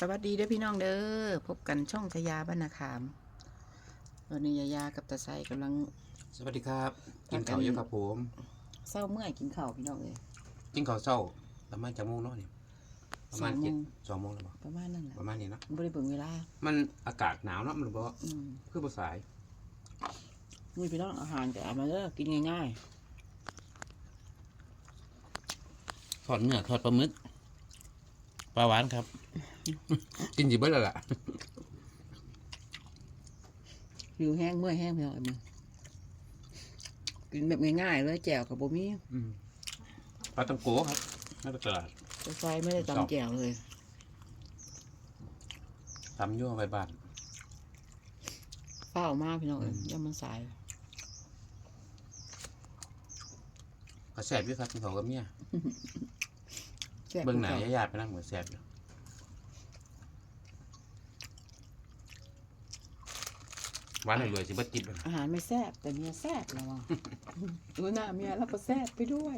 สวัสดีเด้อพี่น้องเด้อพบกันช่องชายาบ้านนาขามวันนี้ยายากับตาไซกำลัง สวัสดีครับ กินข้าวเยอะครับผมเศร้าเมื่อยกินข้าวพี่น้องเลยกินข้าวเช้าประมาณจะโมงเนาะนี่ประมาณสองโมงเจ็ดสองโมงแล้วบ่ประมาณนั้นแหละประมาณนี้เนาะบริเบิงเวลา มันอากาศหนาวเนาะมันบอกอืมคือภาษายนี่พี่น้องอาหารแต่เอามาเด้อกินง่ายทอดเนื้อทอดปลาหมึก ปลาหวานครับ กินจีเบิ้ลแล้วล่ะๆหิวแห้งเมื่อยแห้งพี่น้องเอามากินแบบง่ายๆเลยแจ่วกับบ่มีอืมปลาตังโกครับไม่ไปตลาดตาไซไม่ได้ตำแจ่วเลยทำยั่วไปบ้านเฝ้ามากพี่น้องเอ้ยอืมย่ามันสายก็แสบอยู่ครับกินข้าวกับเมียแซ่บเบื้องหน้าคือก่ญาติๆไปนั่งเหมือนแสบอยู่หวานอร่อยสิเบิ้จิบเลยอาหารไม่แซ่บแต่เมียแซ่บแล้วอะดูหน้าเมียแล้วก็แซ่บไปด้วย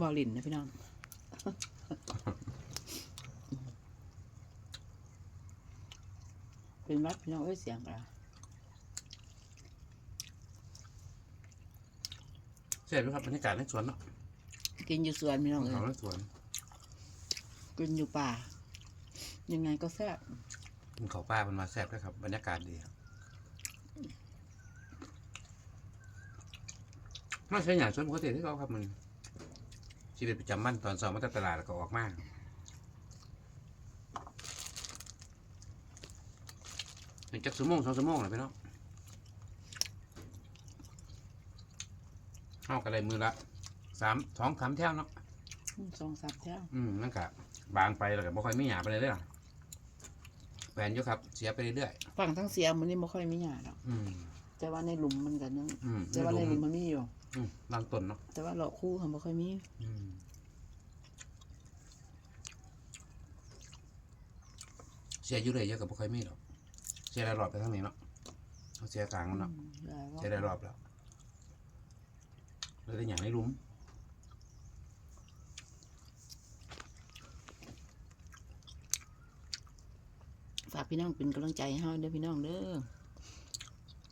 บอลินนะพี่น้องเป็นวัดพี่น้องเอ้ยเสียงอะแสบอยู่ครับบรรยากาศในสวนเนาะกินอยู่สวนพี่น้องเอ้เขายในสวน กินอยู่ป่า ยังไงก็แซ่บกินข้าวปลามันมาแสบด้วยครับ บรรยากาศดีครับไม่ใช่อย่างส่วนปกติที่เขาครับมันชีวิตประจำวันตอนสอบมาตลาดแล้วก็ออกมาเป็นจักสมงสองสมงเลยพี่น้องเอากระไรมือละสามสองสามแถวเนาะ สองสามแท่วอืมนั่นกะบางไปแล้วก็บ่ค่อยไม่หยาไปเลยเด้อแหวนอยู่ครับ เสียไปเรื่อยฝั่งทั้งเสียมันนี่ไม่ค่อยมีหยาดอกๆอืมแต่ว่าในหลุมมันกันยังอืมแต่ว่าในหลุมมันมีอยู่ อืมบางต้นเนาะแต่ว่าเราคู่เขาไม่ค่อยมีอืมเสียอยู่เลยเยอะกับบ่ค่อยมีหรอกเสียได้รอบไปทางนี้เนาะเอาเสียกลางมันเนาะ อืมได้ว่าเสียได้รอบแล้วเลยได้อย่างในหลุม ฝากพี่น้องเป็นกำลังใจให้เฮาเด้อพี่น้องเด้อ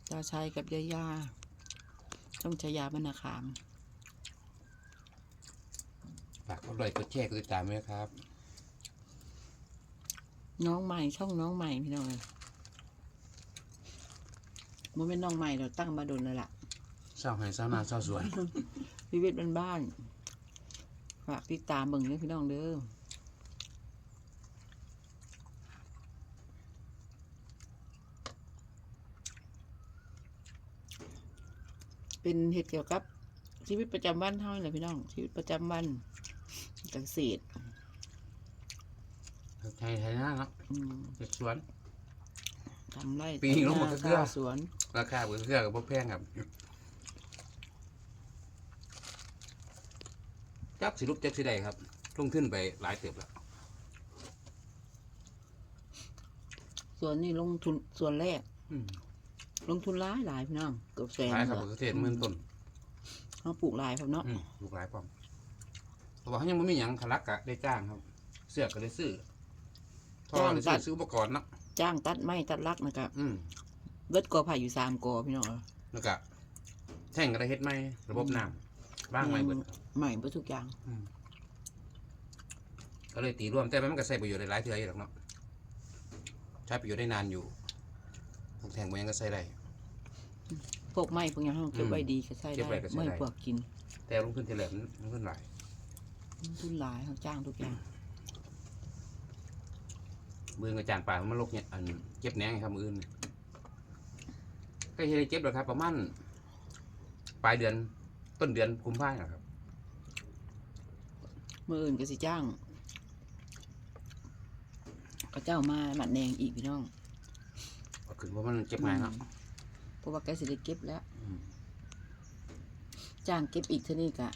ตาชัยกับยายาช่องชายาบรรณาขามฝากกดไลค์กดแชร์กดติดตามด้วยนะครับ น้องใหม่ช่องน้องใหม่พี่น้องเลยมันเป็นน้องใหม่เราตั้งมาโดนเลยล่ะเศร้าให้เศร้าหน้าเศร้าสวนชีวิตบ้านๆฝากติดตามเบิ่งเด้อพี่น้องเด้อ เป็นเหตุเกี่ยวกับ ชีวิตประจำวันเท่านั้นแหละพี่น้อง ชีวิตประจำวันเกษตรไทยไทยหน้าเนาะอืมเฮ็ดสวน ทำไร่ปีนี้ลงมาทำเกลือข้าวสวน ราคาเบอร์เครื่องกับพวกแพงครับจับสิลุกจับสิได้ครับลงขึ้นไปหลายเติบแล้วส่วนนี้ลงทุนส่วนแรกอืม ลงทุนหลายหลายพี่น้องเกือบแสนหลายครับเหรอเกษตรหมื่นต้นเขาปลูกหลายครับเนาะอืมลูกหลายพร้อมเพราะว่าเขายังไม่มีหยังขลักกะได้จ้างครับ เสื้อก็ได้ซื้อทอได้ซื้อซื้ออุปกรณ์เนาะจ้างตัดไม้ตัดรักนะครับอืมเบิดกอไผ่อยู่สามกอพี่น้องเอ้ยแล้วก็แท่งก็ได้เฮ็ดไหมระบบน้ำบ้างไหมเบิดใหม่เบิดทุกอย่างก็เลยตีรวมแต่มันก็ใช้ประโยชน์ได้หลายเทื่ออยู่หรอกเนาะใช้ประโยชน์ได้นานอยู่พวกแท่งมันยังก็ใช้ได้ พวกไม้พวกอย่างเราเก็บไว้ดีก็ใช้เก็บได้ไว้ก็ใช้ได้ ไม่พวกกินแต่ลงทุนทีละมันลงทุนหลายลงทุนหลายเขาจ้างทุกอย่างมืออาจารย์ป่ามันลกเนี่ยอันเจ็บแหนงครับมืออื่นก็เฮ็ดให้เจ็บแล้วครับ ประมาณปลายเดือนต้นเดือนกุมภาพันธ์ครับ มื่ออื่นก็สิจ้างก็เจ้ามาหมัดแดงอีกพี่น้องก็คือว่ามันเจ็บง่ายเนาะอืม เพราะว่าใกล้สิได้เก็บแล้วอืมจ้างเก็บอีกเท่านี้กะ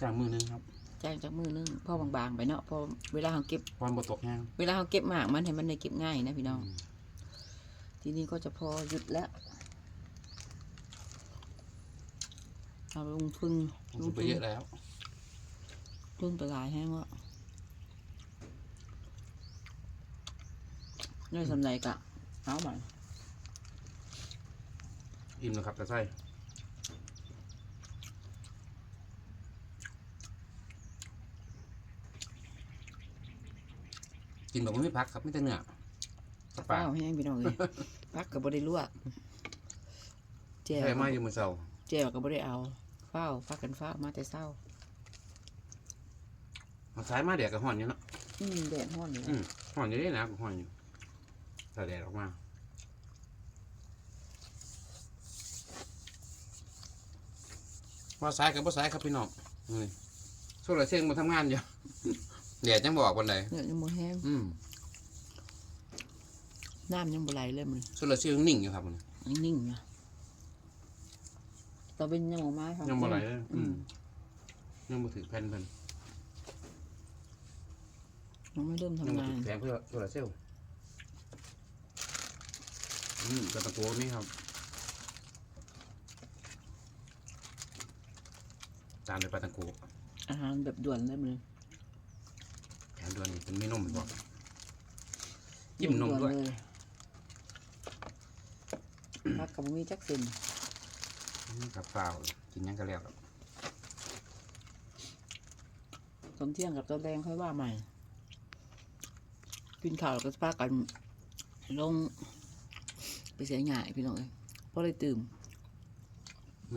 จ้างมือหนึงครับ จ้างจากมือนึงพ่อบางๆไปเนาะพอเวลาเขาเก็บ ความบ่ตกแห้งเวลาเขาเก็บมากมันให้มันได้เก็บง่ายนะพี่น้องอืมทีนี้ก็จะพอหยุดแล้วเอาลงทุนมันลสิงไปทุนเยอะแล้วทุนไปหลายแห้งวะนี่สำไรกะเอาใหม่ อิ่มแล้วครับตาไส้กินแบบไม่พักครับไม่แต่เนื้อกับปลาเป้าแห้งพี่น้องเลยพักกับบได้ลวกแจ่วใช่ไหมอยู่มือเสาแจ่วกับบได้เอาเฝ้าพักกันเฝ้ามาแต่เศร้าเอาสายมาแดดกับห่อนอยู่เนาะอืมแดดห้อนอยู่อืมห่อนอยู่ได้นะห่อนอยู่ถ้าแดดออกมา ว่าสายกับว่าสายครับพี่น้องนี่โซลาร์เซลล์มาทำงานอยู่แดดยังบอกวันไหนเนี่ยยังบ่แห้งอืมน้ำยังบ่ไหลเลยมันโซลาร์เซลล์ยังนิ่งอยู่ครับมันยังนิ่งนะตอเป็นยังบ่มาครับยังบ่ไหลเลยอือืมมยังบ่ถือแผ่นเพิ่นยังไม่เริ่มยังทำบ่งาถืนอแผงเพื่อโซลาร์เซลล์อืมกระตะโกนนี่ครับ ตามด้วยปลาตังโกอาหารแบบด่วนเลยมันแถมด้วยนี่เป็นมีนมบอกจิ้มนมด้วยด่นเลยพักกับมีจักเส้นอืมกับเปล่ากินหยังก็แล้วครับตอนเที่ยงกับตอนแรงค่อยว่าใหม่ กินข้าวแล้วก็พากันลงไปเสียหง่ายพี่น้องเอ้ยพอได้ตื่ม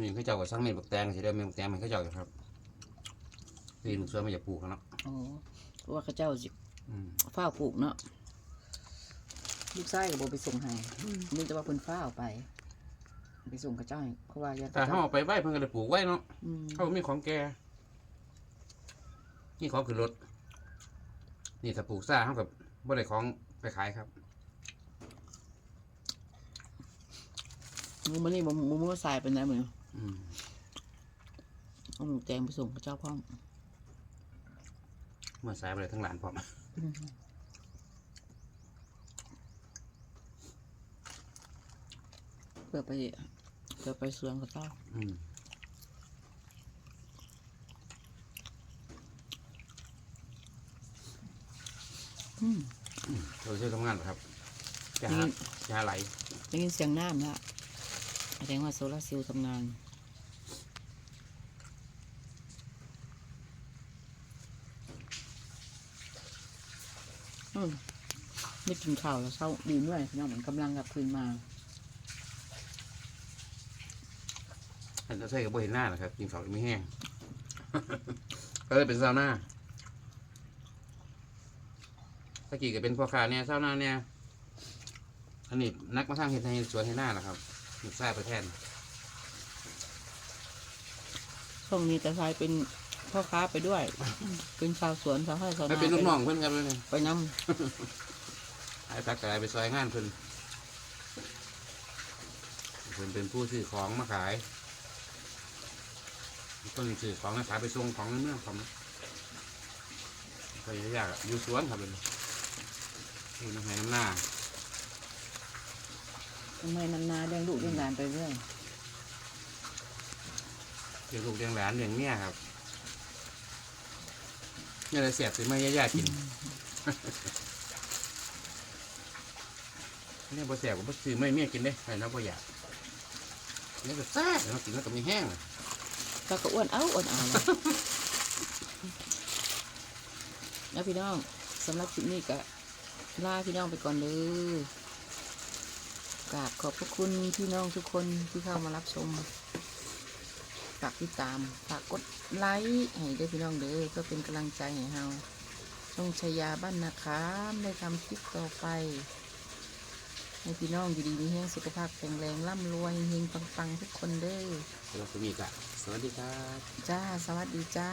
นี่เขาเจ้าก็สั่งเม็ดบักแตงสิได้เม็ดบักแตงมันเขาเจ้าอยู่ครับนี่ลูกเสือมาจากปลูกเขาเนาะอ๋อเพราะว่าเข้าเจ้าสิอืมฝ้าวปลูกเนาะลูกไส้กับบไปส่งให้นี่จะว่าเพิ่นฝ้าวไป ไปส่งเข้าเจ้าให้เพราะว่าอยากแต่เขาเอาไปไว้เพิ่นก็ได้ปลูกไว้เนาะอืมเขามีของแกนี่ของคือรถนี่ถ้าปลูกซ่าเขากับบ่ได้ของไปขายครับมึงมานี่มึงมึงมาใส่เป็นไหนมึงอืม เอาหมูแดงไปส่งเข้าเจ้าพร้อมเมื่อสายไปเลยทั้งหลานพร้อมเพื่อไปเพื่อไปสวนเข้าเจ้าอืมอืมเราช่วยทำงานเหรอครับจะได้หายินจะหาไหลได้ยินเสียงน้ำแล้วแสดงว่าโซลาร์เซลล์ทำงาน ไม่กินข้าวแล้วเศร้าดีด้วยพี่น้องเหมือนกำลังกลับคืนมาอันจะใส่กับบ่เห็นหน้านะครับกินข้าวไม่แห้ง ก็เลยเป็นซาวน่าตะกี้ก็เป็นพ่อค้าเนี่ยซาวน่าเนี่ยอันนี้นักมาทางเห็ดในสวนเห็ดหน้าแหละครับมีทรายไปแทนช่วงนี้แต่ชายเป็น พ่อค้าไปด้วย เป็นชาวสวนชาวไร่ชาวไม่นาเป็นลูกน้องเพื่อนครับเลยไปนไอ้พักกายไปซอยงานเพื่อนเพื่อนเป็นผู้ซื้อของมาขายเพื่อนซื้อของมาขายไปส่งของในเมืองครับก็ยากๆอะอยู่สวนครับเลยอยู่ในไห้น้ำหน้าำทำไมนานๆเลี้ยงลูกเลี้ยงหลานไปเรื่อย เลี้ยงลูกเลี้ยงหลานเลี้ยงเมียครับเนี่ยเสียบสิไม่ย่าๆกินเนี่ยบ่แสบก็บ่ซื้อไม่เมียกินเด้ไอ้น้าบ่อยากเนี่ยก็แซ่บเนาะกินแล้วก็มีแห้งเลยก็ก็อ้วนเอ้าอ้วนเอาแล้วแล้วพี่น้องสำหรับคลิปนี้ก็ลาพี่น้องไปก่อนเลยกราบขอบพระคุณพี่น้องทุกคนที่เข้ามารับชม ฝากติดตาม ฝากกดไลค์ให้ด้วยพี่น้องเด้อเพื่อเป็นกำลังใจให้เราช่องชายาบ้านนาคามได้ทำคลิปต่อไป ให้พี่น้องอยู่ดีมีแห้งสุขภาพแข็งแรงร่ำรวยเฮงปังๆ ทุกคนเด้อ สำหรับคลิปนี้ก็สวัสดีครับ จ้า สวัสดีจ้า